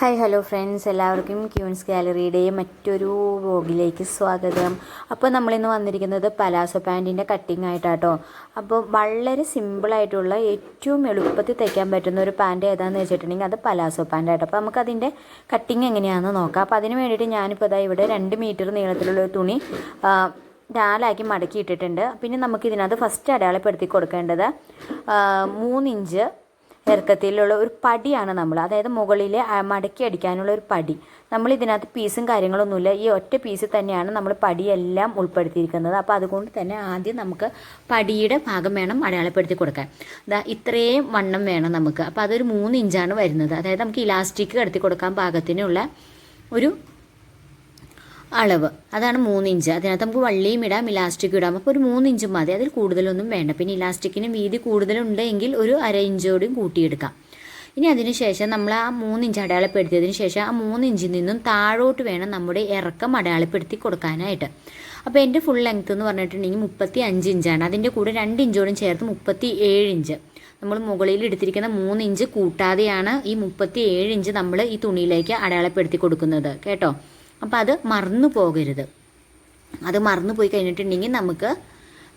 Hi hello friends എല്ലാവർക്കും ക്യൂൻസ് ഗാലറിയുടെ മറ്റൊരു വ്ലോഗിലേക്ക് സ്വാഗതം. അപ്പോൾ നമ്മളിന്ന് വന്നിരിക്കുന്നത് പലാസോ പാന്റിന്റെ കട്ടിങ് ആയിട്ടാട്ടോ. അപ്പോൾ വളരെ സിമ്പിളായിട്ടുള്ള ഏറ്റവും എളുപ്പത്തിൽ തയ്ക്കാൻ പറ്റുന്ന ഒരു പാന്റ് ഏതാണെന്ന് വെച്ചിട്ടുണ്ടെങ്കിൽ അത് പലാസോ പാന്റ് ആട്ടോ അപ്പോൾ നമുക്കതിന്റെ കട്ടിങ് എങ്ങനെയാണെന്ന് നോക്കാം. അപ്പോൾ അതിന് വേണ്ടിയിട്ട് ഞാനിപ്പോൾ ഇതാ ഇവിടെ രണ്ട് മീറ്റർ നീളത്തിലുള്ള ഒരു തുണി നാലാക്കി മടക്കി ഇട്ടിട്ടുണ്ട് പിന്നെ നമുക്ക് ഇതിനകത്ത് ഫസ്റ്റ് അടയാളപ്പെടുത്തി കൊടുക്കേണ്ടത് മൂന്നിഞ്ച് ഇറക്കത്തിലുള്ള ഒരു പടിയാണ് നമ്മൾ. അതായത് മുകളിലെ മടക്കി അടിക്കാനുള്ള ഒരു പടി. നമ്മൾ ഇതിനകത്ത് പീസും കാര്യങ്ങളൊന്നുമില്ല. ഈ ഒറ്റ പീസിൽ തന്നെയാണ് നമ്മൾ പടിയെല്ലാം ഉൾപ്പെടുത്തിയിരിക്കുന്നത്. അപ്പോൾ അതുകൊണ്ട് തന്നെ ആദ്യം നമുക്ക് പടിയുടെ ഭാഗം വേണം അടയാളപ്പെടുത്തി കൊടുക്കാൻ. ദാ ഇത്രയും വണ്ണം വേണം നമുക്ക്. അപ്പോൾ അതൊരു മൂന്ന് ഇഞ്ചാണ് വരുന്നത്. അതായത് നമുക്ക് ഇലാസ്റ്റിക് കടത്തി കൊടുക്കാൻ പാകത്തിനുള്ള ഒരു അളവ്. അതാണ് മൂന്നിഞ്ച്. അതിനകത്ത് നമുക്ക് വള്ളിയും ഇടാം ഇലാസ്റ്റിക്കും ഇടാം. അപ്പോൾ ഒരു മൂന്നിഞ്ചും മതി. അതിൽ കൂടുതലൊന്നും വേണ്ട. പിന്നെ ഇലാസ്റ്റിക്കിന് വീതി കൂടുതലുണ്ടെങ്കിൽ ഒരു അര ഇഞ്ചോടും കൂട്ടിയെടുക്കാം. ഇനി അതിനുശേഷം നമ്മൾ ആ മൂന്നിഞ്ച് അടയാളപ്പെടുത്തിയതിന് ശേഷം ആ മൂന്നിഞ്ചിൽ നിന്നും താഴോട്ട് വേണം നമ്മുടെ ഇറക്കം അടയാളപ്പെടുത്തി കൊടുക്കാനായിട്ട്. അപ്പോൾ എന്റെ ഫുൾ ലെങ്ത് എന്ന് പറഞ്ഞിട്ടുണ്ടെങ്കിൽ മുപ്പത്തി അഞ്ച് ഇഞ്ചാണ്. അതിന്റെ കൂടെ രണ്ട് ഇഞ്ചോടും ചേർത്ത് മുപ്പത്തി ഏഴ് ഇഞ്ച്. നമ്മൾ മുകളിൽ എടുത്തിരിക്കുന്ന മൂന്ന് ഇഞ്ച് കൂട്ടാതെയാണ് ഈ മുപ്പത്തി ഏഴ് ഇഞ്ച് നമ്മൾ ഈ തുണിയിലേക്ക് അടയാളപ്പെടുത്തി കൊടുക്കുന്നത്. കേട്ടോ? അപ്പോൾ അത് മറന്നു പോകരുത്. അത് മറന്നു പോയി കഴിഞ്ഞിട്ടുണ്ടെങ്കിൽ നമുക്ക്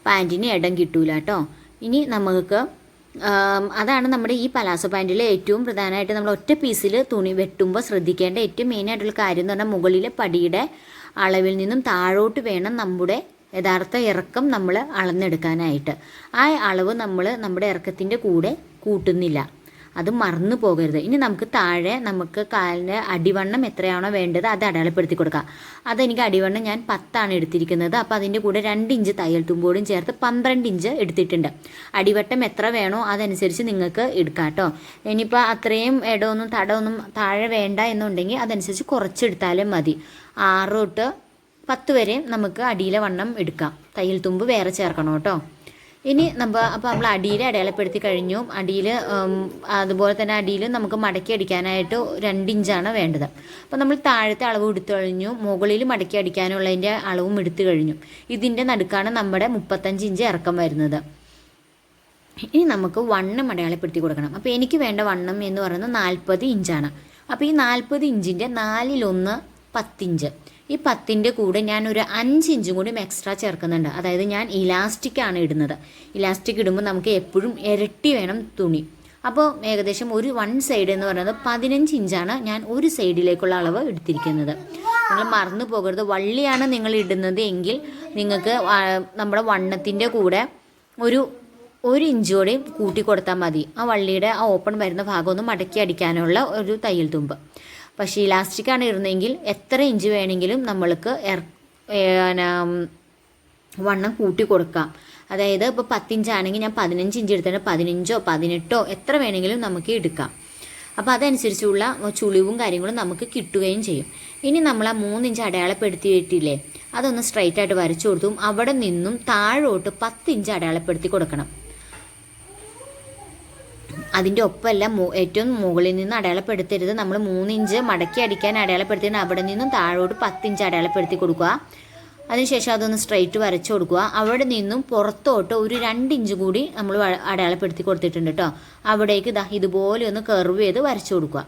പാന്റിന് ഇടം കിട്ടൂല കേട്ടോ ഇനി നമുക്ക് അതാണ് നമ്മുടെ ഈ പലാസോ പാന്റിലെ ഏറ്റവും പ്രധാനമായിട്ട് നമ്മൾ ഒറ്റ പീസിൽ തുണി വെട്ടുമ്പോൾ ശ്രദ്ധിക്കേണ്ട ഏറ്റവും മെയിനായിട്ടുള്ള കാര്യം എന്ന് പറഞ്ഞാൽ മുകളിലെ പടിയുടെ അളവിൽ നിന്നും താഴോട്ട് വേണം നമ്മുടെ യഥാർത്ഥ ഇറക്കം നമ്മൾ അളന്നെടുക്കാനായിട്ട്. ആ അളവ് നമ്മൾ നമ്മുടെ ഇറക്കത്തിന്റെ കൂടെ കൂട്ടുന്നില്ല. അത് മറന്നു പോകരുത്. ഇനി നമുക്ക് താഴെ നമുക്ക് കാലിന് അടിവണ്ണം എത്രയാണോ വേണ്ടത് അത് അടയാളപ്പെടുത്തി കൊടുക്കാം. അതെനിക്ക് അടിവണ്ണം ഞാൻ പത്താണ് എടുത്തിരിക്കുന്നത്. അപ്പോൾ അതിന്റെ കൂടെ രണ്ട് ഇഞ്ച് തയ്യൽ തുമ്പോടും ചേർത്ത് പന്ത്രണ്ട് ഇഞ്ച് എടുത്തിട്ടുണ്ട്. അടിവട്ടം എത്ര വേണോ അതനുസരിച്ച് നിങ്ങൾക്ക് എടുക്കാം കേട്ടോ. ഇനിയിപ്പോൾ അത്രയും ഇടമൊന്നും തടമൊന്നും താഴെ വേണ്ട എന്നുണ്ടെങ്കിൽ അതനുസരിച്ച് കുറച്ചെടുത്താലും മതി. ആറ് തൊട്ട് പത്ത് വരെ നമുക്ക് അടിയിലെ വണ്ണം എടുക്കാം. തയ്യൽ തുമ്പ് വേറെ ചേർക്കണം കേട്ടോ. ഇനി നമ്മൾ അപ്പോൾ നമ്മൾ അടിയിൽ അടയാളപ്പെടുത്തി കഴിഞ്ഞു. അടിയിൽ അതുപോലെ തന്നെ അടിയിൽ നമുക്ക് മടക്കി അടിക്കാനായിട്ട് രണ്ട് ഇഞ്ചാണ് വേണ്ടത്. അപ്പോൾ നമ്മൾ താഴത്തെ അളവ് എടുത്തു കഴിഞ്ഞു. മുകളിൽ മടക്കി അടിക്കാനുള്ളതിന്റെ അളവും എടുത്തു കഴിഞ്ഞു. ഇതിന്റെ നടുക്കാണ് നമ്മുടെ മുപ്പത്തഞ്ച് ഇഞ്ച് ഇറക്കം വരുന്നത്. ഇനി നമുക്ക് വണ്ണം അടയാളപ്പെടുത്തി കൊടുക്കണം. അപ്പോൾ എനിക്ക് വേണ്ട വണ്ണം എന്ന് പറയുന്നത് നാൽപ്പത് ഇഞ്ചാണ്. അപ്പോൾ ഈ നാൽപ്പത് ഇഞ്ചിന്റെ നാലിലൊന്ന് പത്തിഞ്ച്. ഈ പത്തിന്റെ കൂടെ ഞാൻ ഒരു അഞ്ച് ഇഞ്ചും കൂടി എക്സ്ട്രാ ചേർക്കുന്നുണ്ട്. അതായത് ഞാൻ ഇലാസ്റ്റിക് ആണ് ഇടുന്നത്. ഇലാസ്റ്റിക് ഇടുമ്പോൾ നമുക്ക് എപ്പോഴും ഇരട്ടി വേണം തുണി. അപ്പോൾ ഏകദേശം ഒരു വൺ സൈഡ് എന്ന് പറയുന്നത് പതിനഞ്ച് ഇഞ്ചാണ് ഞാൻ ഒരു സൈഡിലേക്കുള്ള അളവ് എടുത്തിരിക്കുന്നത്. നിങ്ങൾ മറന്നു പോകരുത്. വള്ളിയാണ് നിങ്ങൾ ഇടുന്നത് എങ്കിൽ നിങ്ങൾക്ക് നമ്മുടെ വണ്ണത്തിന്റെ കൂടെ ഒരു ഒരു ഇഞ്ച് കൂടി കൂട്ടി കൊടുത്താൽ മതി. ആ വള്ളിയുടെ ആ ഓപ്പൺ വരുന്ന ഭാഗം ഒന്ന് മടക്കി അടിക്കാനുള്ള ഒരു തയ്യൽ തുമ്പ്. പക്ഷേ ഇലാസ്റ്റിക് ആണ് ഇടുന്നതെങ്കിൽ എത്ര ഇഞ്ച് വേണമെങ്കിലും നമ്മൾക്ക് വണ്ണം കൂട്ടി കൊടുക്കാം. അതായത് ഇപ്പോൾ പത്തിഞ്ചാണെങ്കിൽ ഞാൻ പതിനഞ്ച് ഇഞ്ച് എടുത്തിട്ട് പതിനഞ്ചോ പതിനെട്ടോ എത്ര വേണമെങ്കിലും നമുക്ക് എടുക്കാം. അപ്പോൾ അതനുസരിച്ചുള്ള ചുളിവും കാര്യങ്ങളും നമുക്ക് കിട്ടുകയും ചെയ്യും. ഇനി നമ്മൾ ആ മൂന്നിഞ്ച് അടയാളപ്പെടുത്തിയിട്ടില്ലേ അതൊന്ന് സ്ട്രൈറ്റ് ആയിട്ട് വരച്ചു കൊടുത്തും അവിടെ നിന്നും താഴോട്ട് പത്ത് ഇഞ്ച് അടയാളപ്പെടുത്തി കൊടുക്കണം. അതിന്റെ ഒപ്പമല്ല ഏറ്റവും മുകളിൽ നിന്ന് അടയാളപ്പെടുത്തരുത്. നമ്മൾ മൂന്നിഞ്ച് മടക്കി അടിക്കാൻ അടയാളപ്പെടുത്തിയിട്ട് അവിടെ നിന്നും താഴോട്ട് പത്തിഞ്ച് അടയാളപ്പെടുത്തി കൊടുക്കുക. അതിനുശേഷം അതൊന്ന് സ്ട്രൈറ്റ് വരച്ചു കൊടുക്കുക. അവിടെ നിന്നും പുറത്തോട്ട് ഒരു രണ്ട് ഇഞ്ച് കൂടി നമ്മൾ അടയാളപ്പെടുത്തി കൊടുത്തിട്ടുണ്ട് കേട്ടോ. അവിടേക്ക് ദാ ഇതുപോലെ ഒന്ന് കർവ് ചെയ്ത് വരച്ചു കൊടുക്കുക.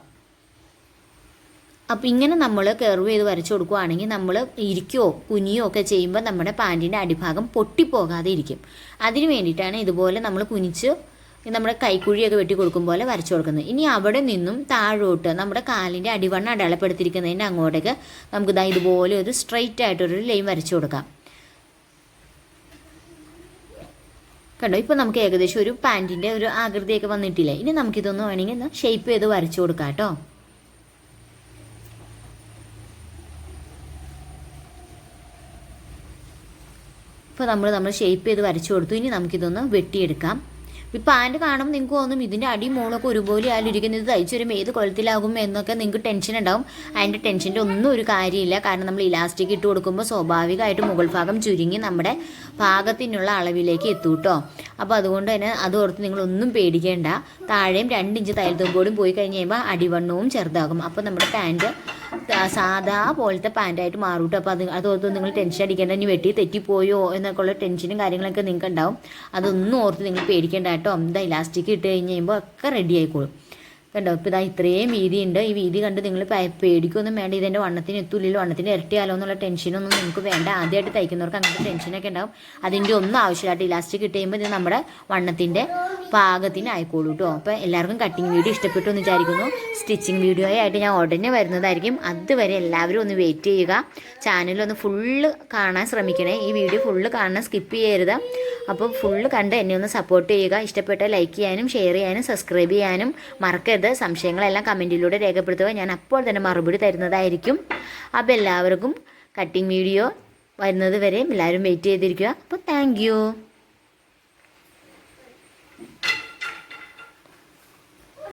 അപ്പം ഇങ്ങനെ നമ്മൾ കർവ് ചെയ്ത് വരച്ചു കൊടുക്കുകയാണെങ്കിൽ നമ്മൾ ഇരിക്കുകയോ കുനിയോ ഒക്കെ ചെയ്യുമ്പോൾ നമ്മുടെ പാന്റിന്റെ അടിഭാഗം പൊട്ടിപ്പോകാതെ ഇരിക്കും. അതിന് വേണ്ടിയിട്ടാണ് ഇതുപോലെ നമ്മൾ കുനിച്ച് നമ്മുടെ കൈക്കുഴിയൊക്കെ വെട്ടി കൊടുക്കും പോലെ വരച്ചു കൊടുക്കുന്നത് ഇനി അവിടെ നിന്നും താഴോട്ട് നമ്മുടെ കാലിന്റെ അടിവണ്ണം അടയാളപ്പെടുത്തിയിരിക്കുന്നതിന്റെ അങ്ങോട്ടേക്ക് നമുക്ക് ഇതാ ഇതുപോലെ ഒരു സ്ട്രൈറ്റ് ആയിട്ടൊരു ലൈൻ വരച്ചു കൊടുക്കാം. കണ്ടോ? ഇപ്പോൾ നമുക്ക് ഏകദേശം ഒരു പാന്റിന്റെ ഒരു ആകൃതിയൊക്കെ വന്നിട്ടില്ലേ? ഇനി നമുക്കിതൊന്ന് വേണമെങ്കിൽ ഷേപ്പ് ചെയ്ത് വരച്ചു കൊടുക്കാം കേട്ടോ. ഇപ്പോൾ നമ്മൾ നമ്മൾ ഷേപ്പ് ചെയ്ത് വരച്ചു കൊടുത്തു. ഇനി നമുക്കിതൊന്ന് വെട്ടിയെടുക്കാം. ഈ പാന്റ് കാണുമ്പോൾ നിങ്ങൾക്ക് തോന്നും ഇതിന്റെ അടി മോളൊക്കെ ഒരുപോലെ ആലിരിക്കുന്നത് ഇത് തയ്ച്ചു വരുമ്പോൾ ഏത് കൊലത്തിലാകും എന്നൊക്കെ നിങ്ങൾക്ക് ടെൻഷൻ ഉണ്ടാവും. അതിന്റെ ടെൻഷന്റെ ഒന്നും ഒരു കാര്യമില്ല. കാരണം നമ്മൾ ഇലാസ്റ്റിക് ഇട്ട് കൊടുക്കുമ്പോൾ സ്വാഭാവികമായിട്ട് മുകൾ ഭാഗം ചുരുങ്ങി നമ്മുടെ പാകത്തിനുള്ള അളവിലേക്ക് എത്തും കേട്ടോ. അപ്പോൾ അതുകൊണ്ട് തന്നെ അത് ഓർത്ത് നിങ്ങളൊന്നും പേടിക്കേണ്ട. താഴെയും രണ്ട് ഇഞ്ച് തയ്യൽ തുമ്പോടും പോയി കഴിഞ്ഞ് കഴിയുമ്പോൾ അടിവണ്ണവും ചെറുതാകും. അപ്പോൾ നമ്മുടെ പാന്റ് സാധാ പോലത്തെ പാന്റായിട്ട് മാറും കേട്ടോ അപ്പോൾ അത് അതോർത്ത് നിങ്ങൾ ടെൻഷൻ അടിക്കേണ്ട. ഇനി വെട്ടി തെറ്റിപ്പോയോ എന്നൊക്കെ ഉള്ള ടെൻഷനും കാര്യങ്ങളൊക്കെ നിങ്ങൾക്ക് ഉണ്ടാവും അതൊന്നും ഓർത്ത് നിങ്ങൾ പേടിക്കേണ്ട കേട്ടോ. എന്താ ഇലാസ്റ്റിക് ഇട്ട് കഴിഞ്ഞ് കഴിയുമ്പോൾ ഒക്കെ റെഡി ആയിക്കോളും. കണ്ടോ? ഇപ്പോൾ ഇതാ ഇത്രയും വീതി ഉണ്ട് ഈ വീതി കണ്ട് നിങ്ങൾ പേടിക്കൊന്നും വേണ്ട. ഇതെന്റെ വണ്ണത്തിന് എത്തൂല്ലല്ലോ വണ്ണത്തിന് ഇരട്ടിയാലോ എന്നുള്ള ടെൻഷനൊന്നും നിങ്ങൾക്ക് വേണ്ട. ആദ്യമായിട്ട് തയ്ക്കുന്നവർക്ക് അങ്ങനത്തെ ടെൻഷനൊക്കെ ഉണ്ടാവും. അതിന്റെ ഒന്നും ആവശ്യമില്ലാട്ട് ഇലാസ്റ്റിക് ഇട്ട് കഴിയുമ്പോൾ ഇത് നമ്മുടെ വണ്ണത്തിന്റെ പാകത്തിന് ആയിക്കോളൂ കേട്ടോ. അപ്പോൾ എല്ലാവർക്കും കട്ടിങ് വീഡിയോ ഇഷ്ടപ്പെട്ടു എന്ന് വിചാരിക്കുന്നു. സ്റ്റിച്ചിങ് വീഡിയോ ആയിട്ട് ഞാൻ ഉടനെ വരുന്നതായിരിക്കും. അതുവരെ എല്ലാവരും ഒന്ന് വെയിറ്റ് ചെയ്യുക. ചാനലൊന്ന് ഫുള്ള് കാണാൻ ശ്രമിക്കണേ. ഈ വീഡിയോ ഫുള്ള് കാണാൻ സ്കിപ്പ് ചെയ്യരുത്. അപ്പോൾ ഫുള്ള് കണ്ട് എന്നെ ഒന്ന് സപ്പോർട്ട് ചെയ്യുക. ഇഷ്ടപ്പെട്ട ലൈക്ക് ചെയ്യാനും ഷെയർ ചെയ്യാനും സബ്സ്ക്രൈബ് ചെയ്യാനും മറക്കരുത്. സംശയങ്ങളെല്ലാം കമന്റിലൂടെ രേഖപ്പെടുത്തുക. ഞാൻ അപ്പോൾ തന്നെ മറുപടി തരുന്നതായിരിക്കും. അപ്പോൾ എല്ലാവർക്കും കട്ടിങ് വീഡിയോ വരുന്നത് വരെയും എല്ലാവരും വെയിറ്റ് ചെയ്തിരിക്കുക. അപ്പോൾ താങ്ക്